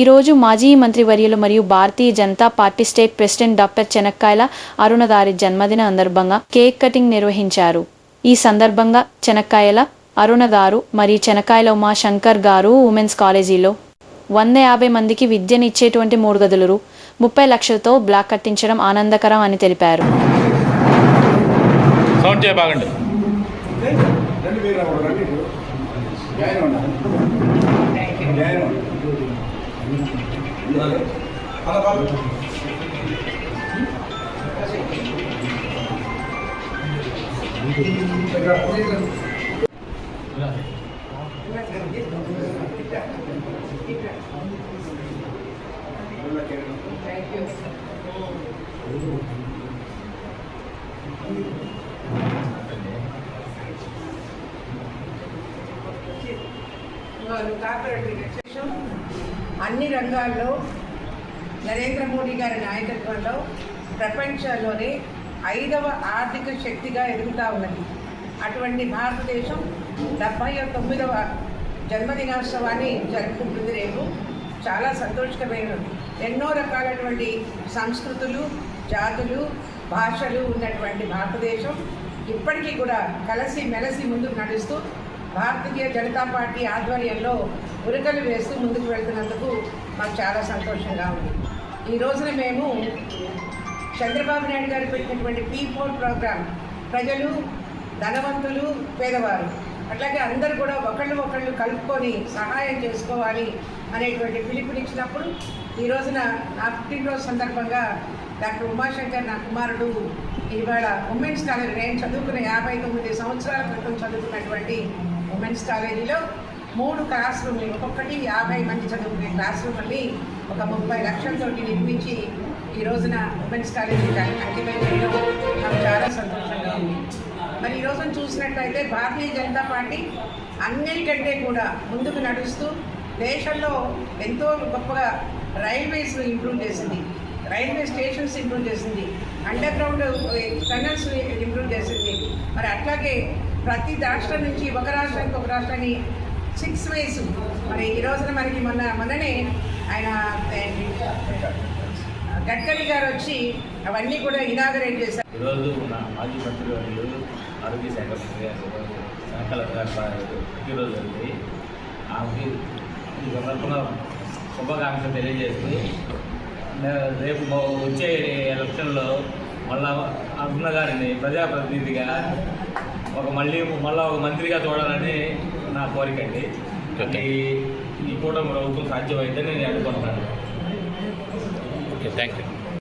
ఈరోజు మాజీ మంత్రివర్యులు మరియు Bharatiya Janata party state president doctor చెనక్కాయల అరుణదారి జన్మదిన సందర్భంగా కేక్ కటింగ్ నిర్వహించారు. ఈ సందర్భంగా చెనక్కాయల అరుణదారు మరియు చెనక్కాయల ఉమాశంకర్ గారు ఉమెన్స్ కాలేజీలో వంద యాభై మందికి విద్యనిచ్చేటువంటి మూడు గదులు ముప్పై లక్షలతో బ్లాక్ కట్టించడం ఆనందకరం అని తెలిపారు. బాగండి రండి మీరు కార్పొరేట్ అన్ని రంగాల్లో నరేంద్ర మోడీ గారి నాయకత్వంలో ప్రపంచంలోనే ఐదవ ఆర్థిక శక్తిగా ఎదుగుతూ ఉన్నది. అటువంటి భారతదేశం డెబ్భై తొమ్మిదవ జన్మదినోత్సవాన్ని జరుపుకుంటుంది రేపు. చాలా సంతోషకరమైన ఎన్నో రకాలైనటువంటి సంస్కృతులు జాతులు భాషలు ఉన్నటువంటి భారతదేశం ఇప్పటికీ కూడా కలిసి మెలసి ముందుకు నడుస్తూ భారతీయ జనతా పార్టీ ఆధ్వర్యంలో ఉరకలు వేస్తూ ముందుకు వెళ్తున్నందుకు మాకు చాలా సంతోషంగా ఉంది. ఈ రోజున మేము చంద్రబాబు నాయుడు గారు పెట్టినటువంటి పీ ఫోర్ ప్రోగ్రామ్ ప్రజలు ధనవంతులు పేదవారు అట్లాగే అందరూ కూడా ఒకళ్ళు ఒకళ్ళు కలుపుకొని సహాయం చేసుకోవాలి అనేటువంటి పిలుపునిచ్చినప్పుడు ఈ రోజున నా పుట్టినరోజు సందర్భంగా డాక్టర్ ఉమాశంకర్ నా కుమారుడు ఇవాళ ఉమెన్స్ కాలేజ్ నేను చదువుకున్న యాభై తొమ్మిది సంవత్సరాల క్రితం చదువుకున్నటువంటి ఉమెన్స్ కాలేజీలో మూడు క్లాస్ రూమ్లు ఒక్కొక్కటి యాభై మంది చదువుకునే క్లాస్ రూమ్ని ఒక ముప్పై లక్షలతో నిర్మించి ఈ రోజున ఉమెన్స్ కాలేజీ అంకితం చేయడం నాకు చాలా సంతోషంగా ఉంది. మరి ఈ రోజున చూసినట్లయితే భారతీయ జనతా పార్టీ అన్నిటికంటే కూడా ముందుకు నడుస్తూ దేశంలో ఎంతో గొప్పగా రైల్వేస్ ఇంప్రూవ్ చేసింది. రైల్వే స్టేషన్స్ ఇంప్రూవ్ చేసింది. అండర్ గ్రౌండ్ టనల్స్ ఇంప్రూవ్ చేసింది. మరి అట్లాగే ప్రతి రాష్ట్రం నుంచి ఒక రాష్ట్రానికి ఒక రాష్ట్రాన్ని సిక్స్ వేస్ మరి ఈ రోజున మనకి మొన్న మొన్ననే ఆయన గడ్కరీ గారు వచ్చి అవన్నీ కూడా ఇనాగరేట్ చేశారు. ఈరోజు నా మాజీ మంత్రి వర్యులు ఆరోగ్య శాఖ మంత్రి గారు సంకల జరిగింది. ఆమెకి ఈ సందర్భంగా శుభాకాంక్షలు తెలియజేస్తూ రేపు వచ్చే ఎలక్షన్లో మళ్ళా అరుణ గారిని ప్రజాప్రతినిధిగా ఒక మళ్ళీ మళ్ళా ఒక మంత్రిగా చూడాలని నా కోరిక అండి. అది ఈ కూటమి ప్రభుత్వం సాధ్యమైతే నేను అనుకుంటున్నాను. Okay thank you